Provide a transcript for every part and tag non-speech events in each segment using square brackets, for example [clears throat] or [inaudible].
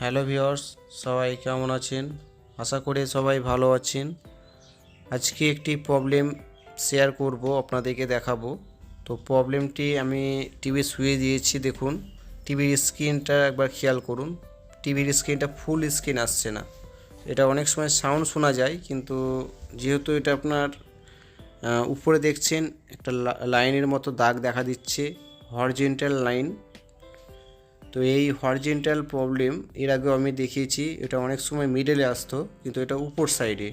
Hello viewers সবাই কেমন আছেন? আশা করি সবাই ভালো আছেন। আজকে একটি প্রবলেম শেয়ার করব, আপনাদেরকে দেখাবো। তো প্রবলেমটি আমি টিভি শুয়ে দিয়েছি, দেখুন। টিভির স্ক্রিনটা একবার খেয়াল করুন। টিভির স্ক্রিনটা ফুল স্ক্রিন আসছে না। এটা অনেক সময় সাউন্ড শোনা যায়, কিন্তু যেহেতু এটা আপনার উপরে দেখছেন, একটা লাইনের মতো দাগ দেখা দিচ্ছে হরজেন্টাল লাইন তো এই হরজেন্টাল প্রবলেম এর আগেও আমি দেখিয়েছি, এটা অনেক সময় মিডলে আসতো, কিন্তু এটা উপর সাইডে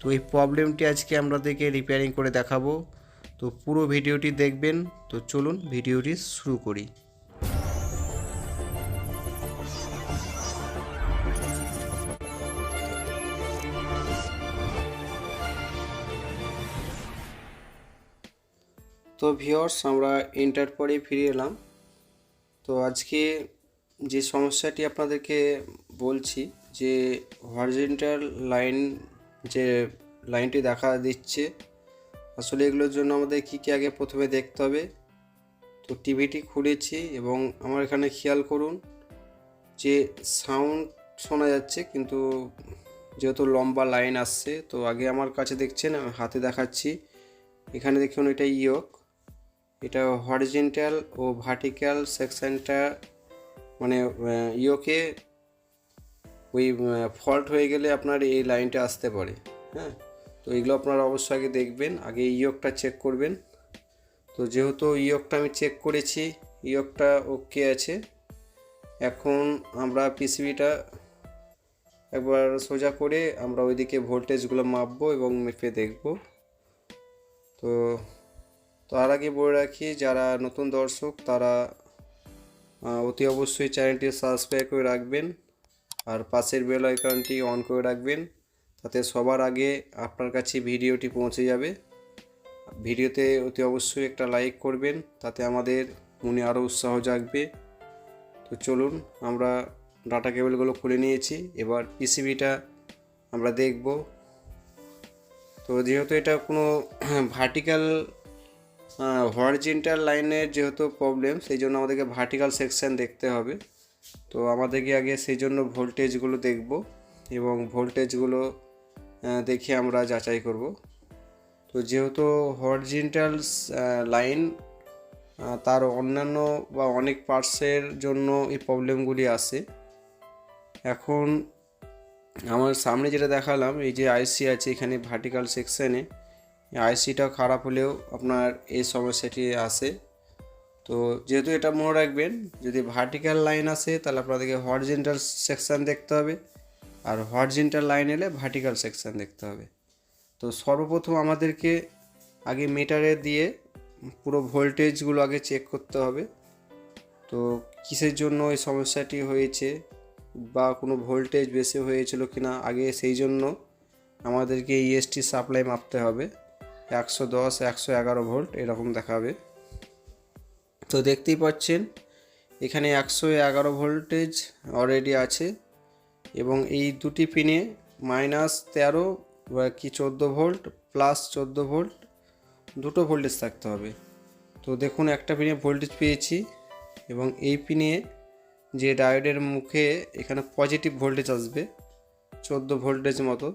তো এই প্রবলেমটি আজকে আমাদেরকে রিপেয়ারিং করে দেখাবো। তো পুরো ভিডিওটি দেখবেন, তো চলুন ভিডিওটি শুরু করি। তো ভিওর্স আমরা এন্টার পরে ফিরে এলাম। তো আজকে যে সমস্যাটি আপনাদেরকে বলছি, যে হরিজেন্টাল লাইন যে লাইনটি দেখা দিচ্ছে, আসলে এগুলোর জন্য আমাদের কী কী আগে প্রথমে দেখতে হবে? তো টিভিটি খুলেছি এবং আমার এখানে খেয়াল করুন যে সাউন্ড শোনা যাচ্ছে, কিন্তু যেহেতু লম্বা লাইন আসছে, তো আগে আমার কাছে দেখছেন, আমি হাতে দেখাচ্ছি। এখানে দেখুন এটা ইয়ক, এটা হরিজেন্টাল ও ভার্টিক্যাল সেকশনটা মানে ইয়োকে ওই ফল্ট হয়ে গেলে আপনার এই লাইনটা আসতে পারে হ্যাঁ? তো এগুলো আপনারা অবশ্যই আগে দেখবেন, আগে ইয়কটা চেক করবেন। তো যেহেতু ইয়কটা আমি চেক করেছি ইয়কটা ওকে আছে, এখন আমরা পিসিবিটা একবার সোজা করে আমরা ওইদিকে ভোল্টেজগুলো মাপবো এবং মেপে দেখব। তো তার আগে বলে রাখি, যারা নতুন দর্শক, তারা অতি অবশ্যই চ্যানেলটি সাবস্ক্রাইব করে রাখবেন আর পাশের বেল আইকনটি অন করে রাখবেন তাতে সবার আগে আপনার কাছে ভিডিওটি পৌঁছে যাবে। ভিডিওতে অতি অবশ্যই একটা লাইক করবেন, তাতে আমাদের মনে আরও উৎসাহ জাগবে। তো চলুন, আমরা ডাটা কেবলগুলো খুলে নিয়েছি, এবার পিসিবিটা আমরা দেখব। তো যেহেতু এটা কোনো ভার্টিক্যাল হরিজেন্টাল লাইনের যেহেতু প্রবলেম সেই জন্য আমাদেরকে ভার্টিক্যাল সেকশন দেখতে হবে। তো আমাদেরকে আগে সেই জন্য ভোল্টেজগুলো দেখব এবং ভোল্টেজগুলো দেখে আমরা যাচাই করব। তো যেহেতু হরিজেন্টাল লাইন তার অন্যান্য বা অনেক পার্টসের জন্য এই প্রবলেমগুলি আসে এখন আমার সামনে যেটা দেখালাম, এই যে আইসি আছে এখানে ভার্টিক্যাল সেকশনে আইসিটা খারাপ হলেও আপনার এই সমস্যাটি আসে তো যেহেতু এটা মনে রাখবেন, যদি ভার্টিক্যাল লাইন আসে তাহলে আপনাদেরকে হরিজেন্টাল সেকশন দেখতে হবে। আর হরজেন্টাল লাইন এলে ভার্টিক্যাল সেকশন দেখতে হবে। তো সর্বপ্রথম আমাদেরকে আগে মিটারে দিয়ে পুরো ভোল্টেজগুলো আগে চেক করতে হবে। তো কিসের জন্য এই সমস্যাটি হয়েছে বা কোনো ভোল্টেজ বেশি হয়েছিল কিনা, আগে সেই জন্য আমাদেরকে ইএসটি সাপ্লাই মাপতে হবে। একশো দশ, একশো এগারো ভোল্ট এরকম দেখাবে। তো দেখতেই পাচ্ছেন, এখানে একশো এগারো ভোল্টেজ অলরেডি আছে এবং এই দুটি পিনে মাইনাস তেরো কি চোদ্দ ভোল্ট প্লাস চোদ্দ ভোল্ট দুটো ভোল্টেজ থাকতে হবে। তো দেখুন, একটা পিনে ভোল্টেজ পেয়েছি এবং এই পিনে যে ডায়োডের মুখে এখানে পজিটিভ ভোল্টেজ আসবে, চোদ্দ ভোল্টেজ মতো।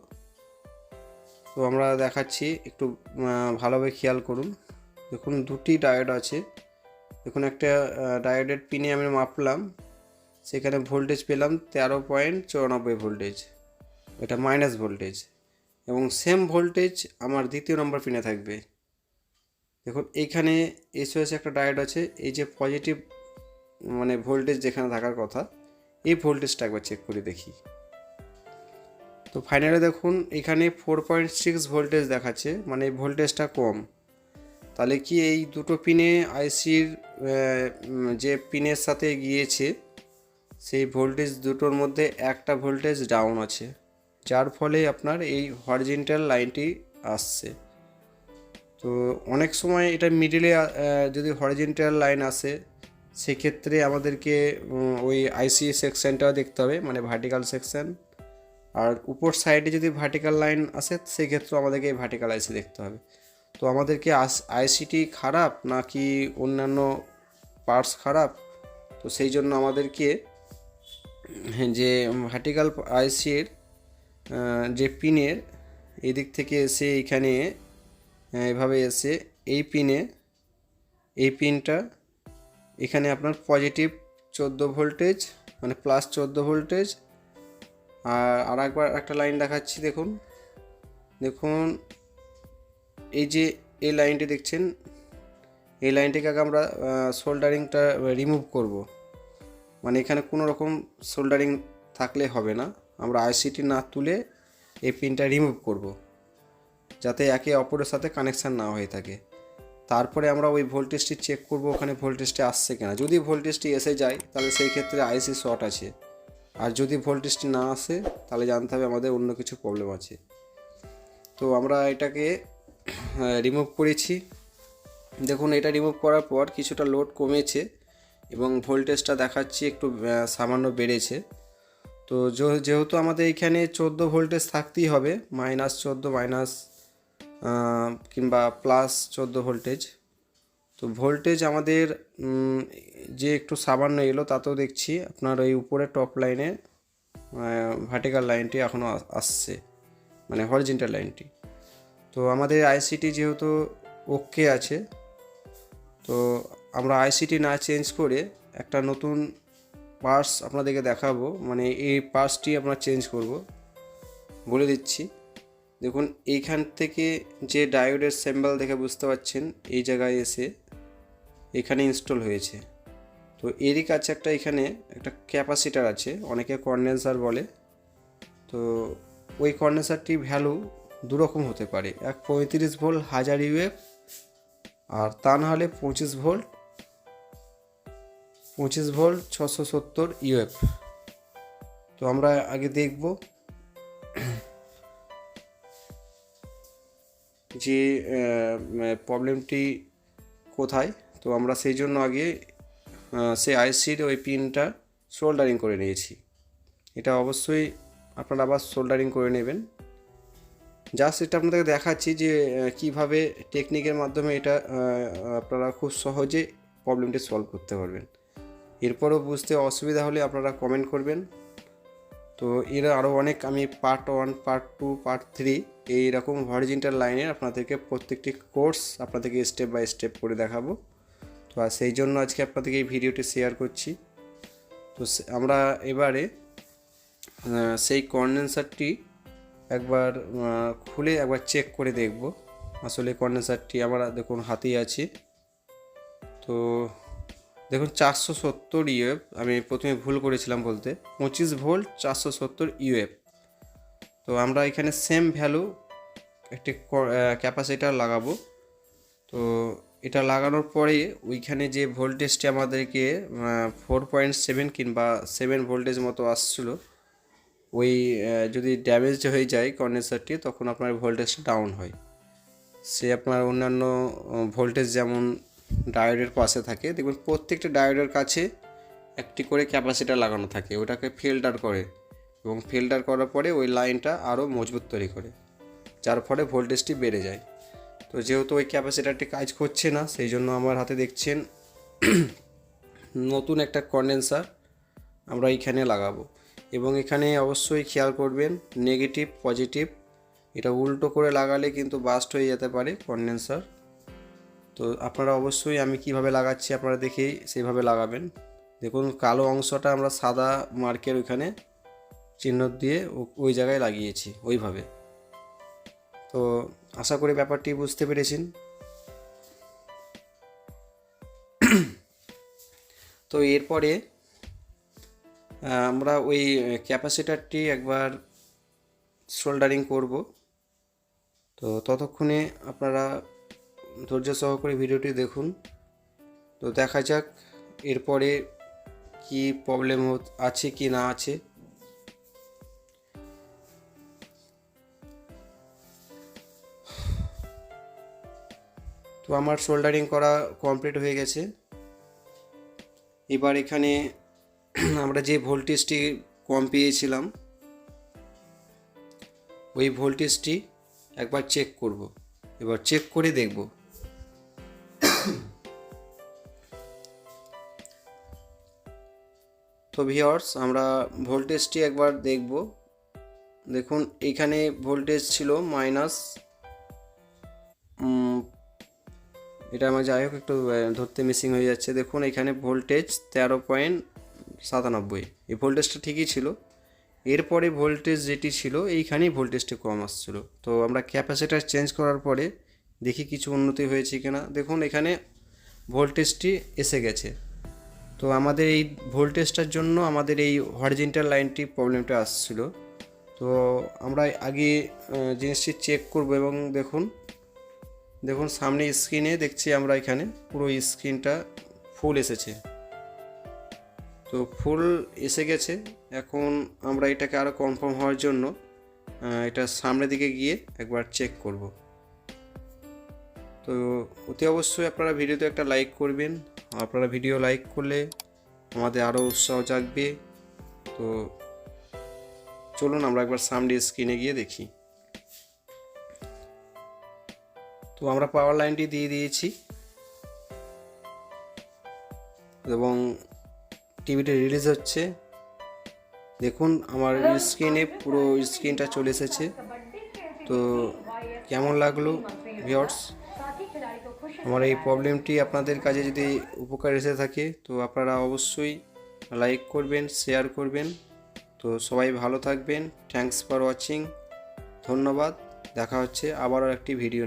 তো আমরা দেখাচ্ছি, একটু ভালোভাবে খেয়াল করুন। দেখুন, দুটি ডায়োড আছে। দেখুন, একটা ডায়োডের পিনে আমি মাপলাম। সেখানে ভোল্টেজ পেলাম তেরো পয়েন্ট চুরানব্বই ভোল্টেজ এটা মাইনাস ভোল্টেজ এবং সেম ভোল্টেজ আমার দ্বিতীয় নম্বর পিনে থাকবে। দেখুন, এইখানে এসওএস একটা ডায়োড আছে। এই যে পজিটিভ মানে ভোল্টেজ যেখানে থাকার কথা, এই ভোল্টেজটা একবার চেক করে দেখি। তো ফাইনালে দেখুন, এখানে ফোর পয়েন্ট সিক্স ভোল্টেজ দেখাচ্ছে মানে ভোল্টেজটা কম। তাহলে কি এই দুটো পিনে আইসির যে পিনের সাথে গিয়েছে, সেই ভোল্টেজ দুটোর মধ্যে একটা ভোল্টেজ ডাউন আছে, যার ফলে আপনার এই হরিজেন্টাল লাইনটি আসছে। তো অনেক সময় এটা মিডিলে যদি হরিজেন্টাল লাইন আসে, সেক্ষেত্রে আমাদেরকে ওই আইসি সেকশনটাও দেখতে হবে মানে ভার্টিক্যাল সেকশন আর উপর সাইডে যদি ভার্টিক্যাল লাইন আসে সেক্ষেত্রে আমাদেরকে এই ভার্টিক্যাল আইসি দেখতে হবে। তো আমাদেরকে আইসিটি খারাপ নাকি অন্যান্য পার্টস খারাপ? তো সেই জন্য আমাদেরকে যে ভার্টিক্যাল আইসির যে পিনের এদিক থেকে এসে এইখানে আহ, এভাবে এসে এই পিনে এই পিনটা এখানে আপনার পজিটিভ চোদ্দ ভোল্টেজ মানে প্লাস চোদ্দ ভোল্টেজ আর আর একবার একটা লাইন দেখাচ্ছি, দেখুন। দেখুন, এই যে এই লাইনটি দেখছেন, এই লাইনটিকে আগে আমরা সোল্ডারিংটা রিমুভ করব। মানে এখানে কোনো রকম সোল্ডারিং থাকলে হবে না। আমরা আইসিটি না তুলে এই পিনটা রিমুভ করব, যাতে একে অপরের সাথে কানেকশান না হয়ে থাকে। তারপরে আমরা ওই ভোল্টেজটি চেক করব ওখানে ভোল্টেজটি আসছে কিনা। যদি ভোল্টেজটি এসে যায়, তাহলে সেই ক্ষেত্রে আইসি শর্ট আছে। আর যদি ভোল্টেজটি না আসে, তাহলে জানতে হবে আমাদের অন্য কিছু প্রবলেম আছে। তো আমরা এটাকে রিমুভ করেছি। দেখুন, এটা রিমুভ করার পর কিছুটা লোড কমেছে এবং ভোল্টেজটা দেখাচ্ছি একটু সামান্য বেড়েছে। তো যেহেতু আমাদের এখানে চোদ্দ ভোল্টেজ থাকতেই হবে মাইনাস চোদ্দ মাইনাস কিংবা প্লাস চোদ্দ ভোল্টেজ তো ভোল্টেজ আমাদের যে একটু সামান্য এলো তাতেও দেখছি আপনার ওই উপরে টপ লাইনে ভার্টিক্যাল লাইনটি এখনও আসছে মানে হরিজেন্টাল লাইনটি তো আমাদের আইসিটি যেহেতু ওকে আছে, তো আমরা আইসিটি না চেঞ্জ করে একটা নতুন পার্স আপনাদেরকে দেখাবো মানে এই পার্সটি আমরা চেঞ্জ করব, বলে দিচ্ছি। দেখুন, এইখান থেকে যে ডায়োডের সিম্বল দেখে বুঝতে পারছেন, এই জায়গায় এসে এখানে ইনস্টল হয়েছে। তো এরই কাছে একটা এখানে একটা ক্যাপাসিটার আছে, অনেকে কন্ডেন্সার বলে। তো ওই কন্ডেন্সারটি ভ্যালু দুরকম হতে পারে, এক পঁয়ত্রিশ ভোল্ট হাজার ইউএফ আর তা না হলে পঁচিশ ভোল্ট পঁচিশ ভোল্ট ছশো সত্তর ইউএফ তো আমরা আগে দেখব যে প্রবলেমটি কোথায়। তো আমরা সেই জন্য আগে সেই আইসির ওই পিনটা সোল্ডারিং করে নিয়েছি। এটা অবশ্যই আপনারা আবার সোল্ডারিং করে নেবেন। জাস্ট এটা আপনাদেরকে দেখাচ্ছি যে কীভাবে টেকনিকের মাধ্যমে এটা আপনারা খুব সহজে প্রবলেমটি সলভ করতে পারবেন। এরপরও বুঝতে অসুবিধা হলে আপনারা কমেন্ট করবেন। তো এর আরও অনেক, আমি part one, part two, part three এইরকম হরিজেন্টাল লাইনে আপনাদেরকে প্রত্যেকটি কোর্স আপনাদেরকে স্টেপ বাই স্টেপ করে দেখাবো। আর সেই জন্য আজকে আপনাদেরকে এই ভিডিওটি শেয়ার করছি। তো আমরা এবারে সেই কন্ডেন্সারটি একবার খুলে একবার চেক করে দেখব। আসলে কন্ডেন্সারটি আমরা দেখুন হাতেই আছে। তো দেখুন চারশো সত্তর ইউএফ আমি প্রথমে ভুল করেছিলাম বলতে, পঁচিশ ভোল্ট চারশো সত্তর ইউএফ তো আমরা এখানে সেম ভ্যালু একটি ক্যাপাসিটার লাগাবো। তো এটা লাগানোর পরে ওইখানে যে ভোল্টেজটি আমাদেরকে ফোর পয়েন্ট সেভেন কিংবা সেভেন ভোল্টেজ মতো আসছিল, ওই যদি ড্যামেজ হয়ে যায় কন্ডেন্সারটি তখন আপনার ভোল্টেজটা ডাউন হয়। সে আপনার অন্যান্য ভোল্টেজ যেমন ডায়োডের পাশে থাকে, দেখবেন প্রত্যেকটা ডায়োডের কাছে একটি করে ক্যাপাসিটার লাগানো থাকে, ওটাকে ফিল্টার করে এবং ফিল্টার করার পরে ওই লাইনটা আরও মজবুত তৈরি করে, যার ফলে ভোল্টেজটি বেড়ে যায়। তো যেহেতু ওই ক্যাপাসিটারটি কাজ করছে না, সেই জন্য আমার হাতে দেখছেন নতুন একটা কন্ডেন্সার আমরা এখানে লাগাবো। এবং এখানে অবশ্যই খেয়াল করবেন নেগেটিভ পজিটিভ এটা উল্টো করে লাগালে কিন্তু বাস্ট হয়ে যেতে পারে কন্ডেন্সার তো আপনারা অবশ্যই আমি কীভাবে লাগাচ্ছি আপনারা দেখেই সেইভাবে লাগাবেন। দেখুন, কালো অংশটা আমরা সাদা মার্কের ওইখানে চিহ্ন দিয়ে ওই জায়গায় লাগিয়েছি, ওইভাবে। তো আশা করি ব্যাপারটি বুঝতে পেরেছেন। তো এরপরে আমরা ওই ক্যাপাসিটারটি একবার সোল্ডারিং করব। তো ততক্ষণে আপনারা ধৈর্য সহকারে ভিডিওটি দেখুন। তো দেখা যাক এরপরে কি প্রবলেম আছে কি না আছে। তো আমার সোল্ডারিং করা কমপ্লিট হয়ে গেছে। এবার এখানে [clears throat] আমরা যে ভোল্টেজটি কম পেয়েছিলাম, ওই ভোল্টেজটি একবার চেক করব। এবার চেক করে দেখব। [clears throat] তো ভিওর্স আমরা ভোল্টেজটি একবার দেখব। দেখুন এইখানে ভোল্টেজ ছিল মাইনাস এটা আমার যাই হোক একটু ধরতে মিসিং হয়ে যাচ্ছে। দেখুন, এখানে ভোল্টেজ তেরো পয়েন্ট সাতানব্বই। এই ভোল্টেজটা ঠিকই ছিল। এরপরে ভোল্টেজ যেটি ছিল, এইখানেই ভোল্টেজটি কম আসছিল। তো আমরা ক্যাপাসিটার চেঞ্জ করার পরে দেখি কিছু উন্নতি হয়েছে কিনা। দেখুন, এখানে ভোল্টেজটি এসে গেছে। তো আমাদের এই ভোল্টেজটার জন্য আমাদের এই হরিজেন্টাল লাইনটি প্রবলেমটা আসছিল। তো আমরা আগে জিনিসটি চেক করব এবং দেখুন দেখুন, সামনে স্ক্রিনে দেখছি আমরা এখানে পুরো স্ক্রিনটা ফুল এসেছে। তো ফুল এসে গেছে। এখন আমরা এটাকে আরও কনফার্ম হওয়ার জন্য এটা সামনের দিকে গিয়ে একবার চেক করব। তো অতি অবশ্যই আপনারা ভিডিওতে একটা লাইক করবেন। আপনারা ভিডিও লাইক করলে আমাদের আরও উৎসাহ জাগবে। তো চলুন, আমরা একবার সামনে স্ক্রিনে গিয়ে দেখি। তো আমরা পাওয়ার লাইনটি দিয়ে দিয়েছি। এবং টিভিতে রিলিজ হচ্ছে। দেখুন, আমার স্ক্রিনে পুরো স্ক্রিনটা চলে এসেছে। তো কেমন লাগল ভিওর্স আমার এই প্রবলেমটি আপনাদের কাজে যদি উপকার এসে থাকে, তো আপনারা অবশ্যই লাইক করবেন শেয়ার করবেন। তো সবাই ভালো থাকবেন। থ্যাঙ্কস ফর ওয়াচিং ধন্যবাদ। দেখা হচ্ছে আবারও একটি ভিডিও